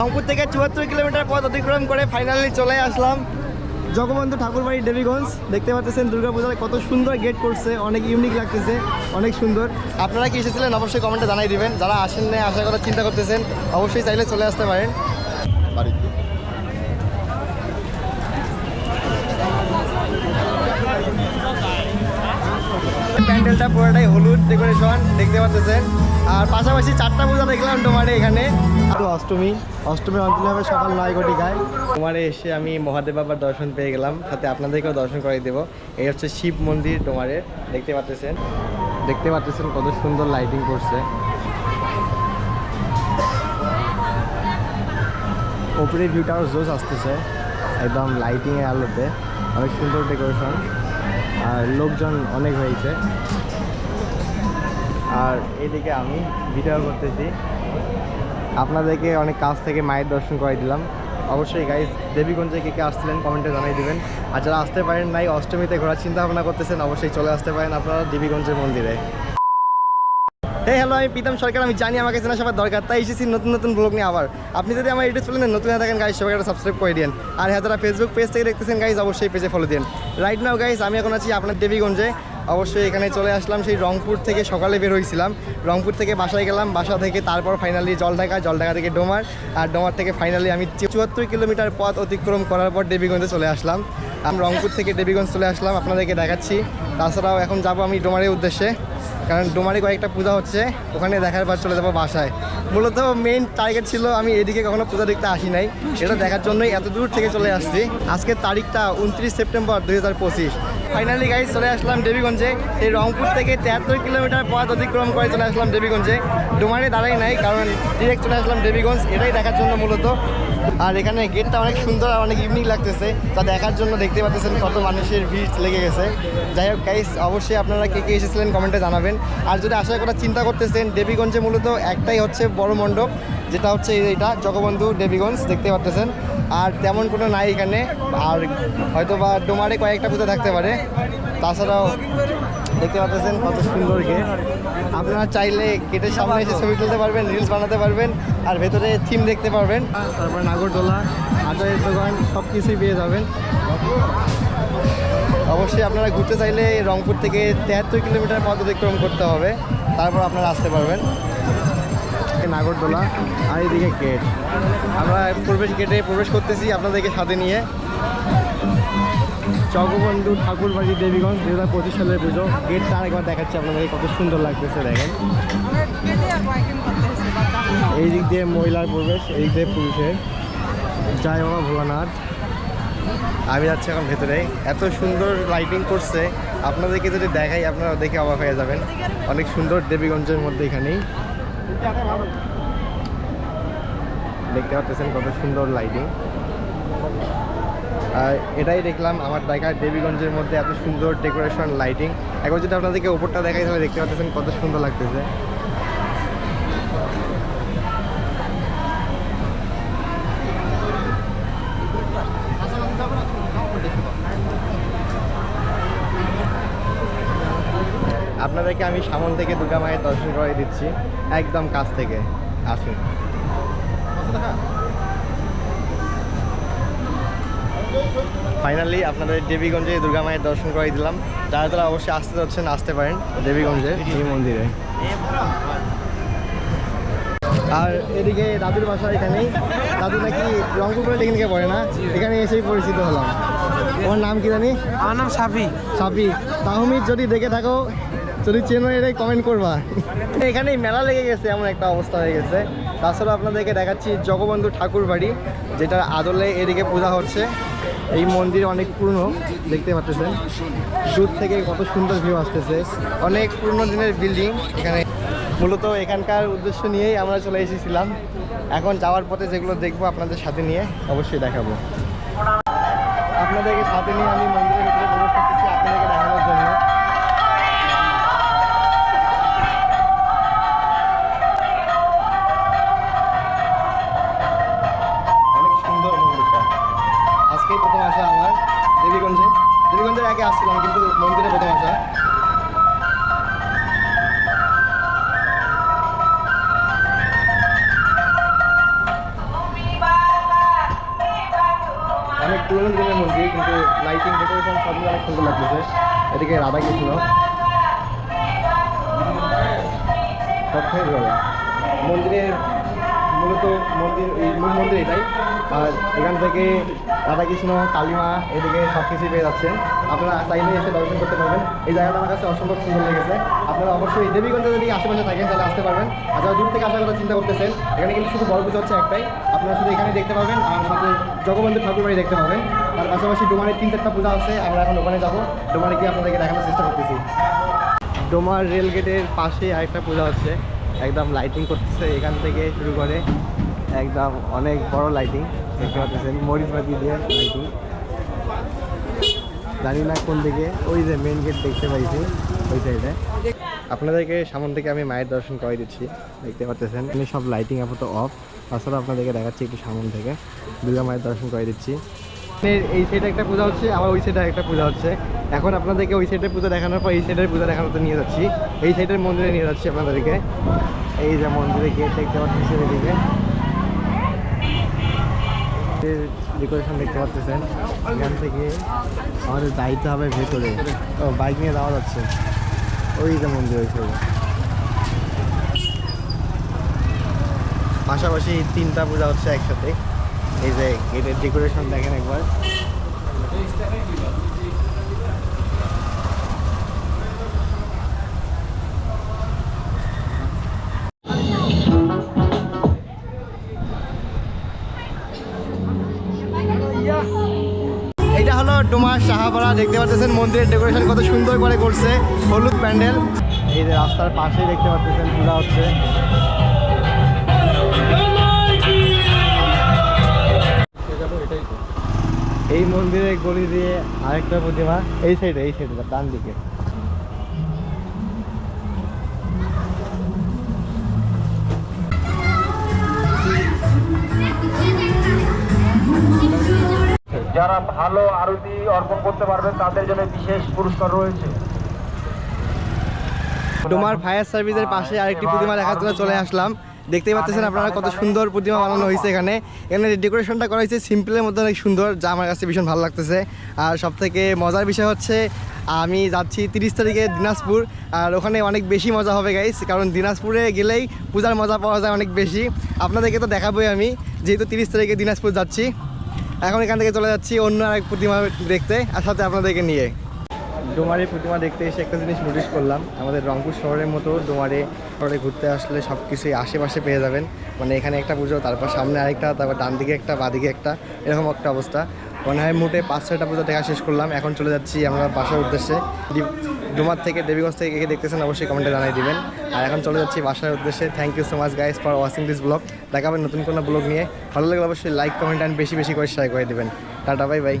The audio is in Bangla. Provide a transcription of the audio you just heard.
রংপুর থেকে চুয়াত্তর কিলোমিটার পথ অতিক্রম করে ফাইনালি চলে আসলাম জগবন্ধু ঠাকুরবাড়ি, দেবীগঞ্জ। দেখতে পাচ্ছেন দুর্গাপূজার কত সুন্দর গেট করছে, অনেক ইউনিক লাগতেছে, অনেক সুন্দর। আপনারা কি এসেছিলেন অবশ্যই কমেন্টে জানাই দিবেন। যারা আসেন না আশা করার চিন্তা করতেছেন, অবশ্যই চাইলে চলে আসতে পারেন। বাড়িতে। প্যান্ডেলটা পুরোটাই হলুদ ডেকোরেশন দেখতে পাচ্ছেন। আর পাশাপাশি চারটা পূজা দেখলাম তোমারে এখানে। অষ্টমী অষ্টমী অঞ্চলে হবে সকাল নয় ঘটিকায়। তোমারে এসে আমি মহাদেব বাবার দর্শন পেয়ে গেলাম সাথে আপনাদেরকেও দর্শন করাই দেবো। এই হচ্ছে শিব মন্দির তোমারে দেখতে পাচ্ছেন। দেখতে পাচ্ছেন কত সুন্দর লাইটিং করছে। ওপরে ভিউটাও জোস আসতেছে একদম লাইটিংয়ের আলোতে। অনেক সুন্দর ডেকোরেশন আর লোকজন অনেক হয়েছে। আর এদিকে আমি ভিডিও করতেছি। আপনাদেরকে অনেক কাছ থেকে মায়ের দর্শন করে দিলাম। অবশ্যই গাইজ দেবীগঞ্জে কে কে আসছিলেন কমেন্টে জানাই দেবেন। আর যারা আসতে পারেন নাই, অষ্টমীতে ঘোরার চিন্তা ভাবনা করতেছেন, অবশ্যই চলে আসতে পারেন আপনারা দেবীগঞ্জের মন্দিরে। হে হ্যালো, আমি প্রীতম সরকার, আমি জানি আমাকে চেনা সবার দরকার, তাই এসেছি নতুন নতুন ব্লগ নিয়ে আবার। আপনি যদি আমার ইউটিউব চ্যানেলে নতুন থাকেন গাইজ সবাই একটা সাবস্ক্রাইব করে দিন আর হ্যাঁ যারা ফেসবুক পেজ থেকে দেখতেছেন গাইজ অবশ্যই পেজে ফলো দিন রাইট নাও গাইজ আমি এখন আছি আপনার দেবীগঞ্জে। অবশ্যই এখানে চলে আসলাম, সেই রংপুর থেকে সকালে বের হয়েছিলাম। রংপুর থেকে বাসায় গেলাম, বাসা থেকে তারপর ফাইনালি জলঢাকা জলঢাকা থেকে ডোমার। আর ডোমার থেকে ফাইনালি আমি চুয়াত্তর কিলোমিটার পথ অতিক্রম করার পর দেবীগঞ্জে চলে আসলাম। আমি রংপুর থেকে দেবীগঞ্জ চলে আসলাম, আপনাদেরকে দেখাচ্ছি। তাছাড়াও এখন যাব আমি ডোমারের উদ্দেশ্যে। কারণ ডোমারে কয়েকটা পূজা হচ্ছে, ওখানে দেখার পর চলে যাব বাসায়। মূলত মেইন টার্গেট ছিল আমি এদিকে কখনো পূজা দেখতে আসি নাই এটা দেখার জন্যই এত দূর থেকে চলে আসছি। আজকের তারিখটা উনত্রিশ সেপ্টেম্বর দুই হাজার পঁচিশ। ফাইনালি গাইজ চলে আসলাম দেবীগঞ্জে। এই রংপুর থেকে তেহাত্তর কিলোমিটার পথ অতিক্রম করে চলে আসলাম দেবীগঞ্জে। ডোমারে দাঁড়াই নাই, কারণ ডিরেক্ট চলে আসলাম দেবীগঞ্জ, এটাই দেখার জন্য মূলত। আর এখানে গেটটা অনেক সুন্দর আর অনেক ইউনিক লাগতেছে। তা দেখার জন্য দেখতে পাচ্ছেন কত মানুষের ভিড় লেগে গেছে। যাই হোক গাইস অবশ্যই আপনারা কে কে এসেছিলেন কমেন্টে জানাবেন। আর যদি আসার কথা চিন্তা করতেছেন, দেবীগঞ্জে মূলত একটাই হচ্ছে বড় মণ্ডপ, যেটা হচ্ছে এইটা, জগবন্ধু দেবীগঞ্জ, দেখতে পাচ্ছেন আর তেমন কোনো নাই এখানে। আর হয়তো বা ডোমারে কয়েকটা পুজো থাকতে পারে। তাছাড়াও দেখতে পাচ্ছেন কত সুন্দর গেট। আপনারা চাইলে গেটের সামনে এসে ছবি তুলতে পারবেন রিলস বানাতে পারবেন, আর ভেতরে থিম দেখতে পারবেন। তারপর নাগরদোলা আচারের দোকান সব কিছুই পেয়ে যাবেন। অবশ্যই আপনারা ঘুরতে চাইলে রংপুর থেকে তেহাত্তর কিলোমিটার পথ অতিক্রম করতে হবে। তারপর আপনারা আসতে পারবেন। নাগরদোলা, আর এদিকে গেট। আমরা প্রবেশ গেটে প্রবেশ করতেছি আপনাদেরকে সাথে নিয়ে। জগবন্ধু ঠাকুরবাড়ি দেবীগঞ্জ দু হাজার পঁচিশ সালের পুজো। গেটটা আরেকবার দেখাচ্ছি আপনাদেরকে, কত সুন্দর লাগতেছে দেখেন। এই দিক দিয়ে মহিলার প্রবেশ, এই দিক দিয়ে পুরুষের। জয় বাবা ভোলানাথ। আমি যাচ্ছি এখন ভেতরে। এত সুন্দর লাইটিং করছে। আপনাদেরকে যদি দেখাই, আপনারা দেখে অবাক হয়ে যাবেন। অনেক সুন্দর দেবীগঞ্জের মধ্যে এখানেই। দেখতে পাচ্ছেন কত সুন্দর লাইটিং আর এটাই দেখলাম আমার দেখা দেবীগঞ্জের মধ্যে এত সুন্দর ডেকোরেশন লাইটিং একবার যদি আপনাদেরকে ওপরটা দেখাই, তাহলে দেখতে পাচ্ছেন কত সুন্দর লাগতেছে। আপনাদেরকে আমি সামন থেকে দুর্গা মায়ের দর্শন করে দিচ্ছি। একদম কাছ থেকে। আসুন। ফাইনালি আপনাদের দেবীগঞ্জে দুর্গা মায়ের দর্শন করে দিলাম। যারা তারা অবশ্যই আসতে যাচ্ছেন আসতে পারেন দেবীগঞ্জে এই মন্দিরে। আর এদিকে দাদুর বাসা এখানেই। দাদু নাকি রংপুর পলিটেকনিকে পড়ে না? এখানে এসেই পরিচিত হলাম। ওর নাম কি জানি? আমার নাম সাফি। সাপি তাহমিদ যদি দেখে থাকো যদি চেনো এটাই কমেন্ট করবা। এখানেই মেলা লেগে গেছে, এমন একটা অবস্থা হয়ে গেছে। তাছাড়া আপনাদেরকে দেখাচ্ছি জগবন্ধু ঠাকুর বাড়ি যেটা আদলে এদিকে পূজা হচ্ছে। এই মন্দির অনেক পুরনো, দেখতে পাচ্ছেন। দূর থেকে কত সুন্দর ভিউ আসতেছে। অনেক পুরনো দিনের বিল্ডিং এখানে। মূলত এখানকার উদ্দেশ্য নিয়েই আমরা চলে এসেছিলাম। এখন যাওয়ার পথে যেগুলো দেখব আপনাদের সাথে নিয়ে অবশ্যই দেখাবো। আপনাদেরকে সাথে নিয়ে আমি মন্দিরের কিন্তু লাইটিং ডেকোরেশন সবই অনেক সুন্দর লাগতেছে। এদিকে রাধা কৃষ্ণ। সবটাই মন্দিরের মূলত মন্দির, এই মূল মন্দির এটাই। আর এখান থেকে রাধাকৃষ্ণ, কালিমা, এদিকে সব কিছুই পেয়ে যাচ্ছেন। আপনারা চাইলে এসে দর্শন করতে পারবেন। এই জায়গাটা আমার কাছে অসম্ভব সুন্দর লেগেছে। আপনারা অবশ্যই দেবীগঞ্জে যদি আশেপাশে থাকেন তাহলে আসতে পারবেন। আর যারা দূর থেকে আসার কথা চিন্তা করতেছেন, এখানে কিন্তু শুধু বড় পুজো হচ্ছে একটাই। আপনারা শুধু এখানে দেখতে পাবেন আর সাথে জগবন্ধু ঠাকুর বাড়ি দেখতে পাবেন। তার পাশাপাশি ডোমারের তিন চারটা পূজা আছে। আমরা এখন ওখানে যাব। ডোমারে গিয়ে আপনাদেরকে দেখানোর চেষ্টা করতেছি। ডোমার রেল গেটের পাশে আরেকটা পূজা হচ্ছে। একদম লাইটিং করতেছে এখান থেকে শুরু করে। একদম অনেক বড় লাইটিং দেখতে পাচ্ছেন মরিচবাতি দিয়ে লাইটিং জানি না কোন দিকে, ওই যে মেন গেট দেখতে পাইছি, ওই সাইডে আপনাদেরকে সামন থেকে আমি মায়ের দর্শন করে দিচ্ছি, দেখতে পাচ্ছেন। এখানে সব লাইটিং আপাতত অফ তাছাড়া আপনাদেরকে দেখাচ্ছি একটু সামন থেকে। দুর্গা মায়ের দর্শন করে দিচ্ছি। এই সাইডে একটা পূজা হচ্ছে, আবার ওই সাইডে একটা পূজা হচ্ছে। এখন আপনাদেরকে ওই সাইডের পূজা দেখানোর পর এই সাইডের পূজা দেখানোতে নিয়ে যাচ্ছি। এই সাইডের মন্দিরে নিয়ে যাচ্ছি আপনাদেরকে। এই যে মন্দিরে গেট দেখতে পাচ্ছি এদিকে ডেকোরেশন দেখতে পাচ্ছেন। এখান থেকে আমাদের যাইতে হবে ভেতরে। ও বাইক নিয়ে যাওয়া যাচ্ছে। ওই যে মন্দির ওই সাইডে পাশাপাশি তিনটা পূজা হচ্ছে একসাথে। এই যে গেটের ডেকোরেশন দেখেন একবার। এটা হলো ডোমার সাহাপাড়া দেখতে পাচ্ছেন মন্দিরের ডেকোরেশন কত সুন্দর করে করছে, হলুদ প্যান্ডেল। এই যে রাস্তার পাশেই দেখতে পাচ্ছেন পূজা হচ্ছে। এই মন্দিরের গলি দিয়ে আরেকটা প্রতিমা এই সাইডে এই সাইডে ডান দিকে। যারা ভালো আরতি অর্পণ করতে পারবেন তাদের জন্য বিশেষ পুরস্কার রয়েছে। ডোমার ফায়ার সার্ভিসের পাশে আরেকটি প্রতিমা দেখার জন্য চলে আসলাম। দেখতেই পাচ্ছেন আপনারা কত সুন্দর প্রতিমা বানানো হয়েছে এখানে। এখানে ডেকোরেশনটা করা হয়েছে সিম্পলের মধ্যে অনেক সুন্দর যা আমার কাছে ভীষণ ভালো লাগতেছে। আর সব থেকে মজার বিষয় হচ্ছে আমি যাচ্ছি তিরিশ তারিখে দিনাজপুর। আর ওখানে অনেক বেশি মজা হবে গাইস কারণ দিনাজপুরে গেলেই পূজার মজা পাওয়া যায় অনেক বেশি। আপনাদেরকে তো দেখাবোই আমি যেহেতু তিরিশ তারিখে দিনাজপুর যাচ্ছি। এখন এখান থেকে চলে যাচ্ছি অন্য আরেক প্রতিমা দেখতে আর সাথে আপনাদেরকে নিয়ে। ডোমারে প্রতিমা দেখতে এসে একটা জিনিস নোটিস করলাম। আমাদের রংপুর শহরের মতো ডোমারে শহরে ঘুরতে আসলে সব কিছুই আশেপাশে পেয়ে যাবেন। মানে এখানে একটা পুজো, তারপর সামনে আরেকটা, তারপর ডান দিকে একটা বাদিকে একটা, এরকম একটা অবস্থা। মনে হয় মোটে পাঁচ, ছয়টা পুজো দেখা শেষ করলাম। এখন চলে যাচ্ছি আমরা বাসার উদ্দেশ্যে। ডোমার থেকে, দেবীগঞ্জ থেকে কে দেখতেছেন অবশ্যই কমেন্টে জানিয়ে দিবেন। আর এখন চলে যাচ্ছি বাসার উদ্দেশ্যে। Thank you so much guys for watching this blog দেখাবেন নতুন কোনো ব্লগ নিয়ে। ভালো লাগলে অবশ্যই লাইক কমেন্ট অ্যান্ড বেশি বেশি করে শেয়ার করে দেবেন। Tata bye bye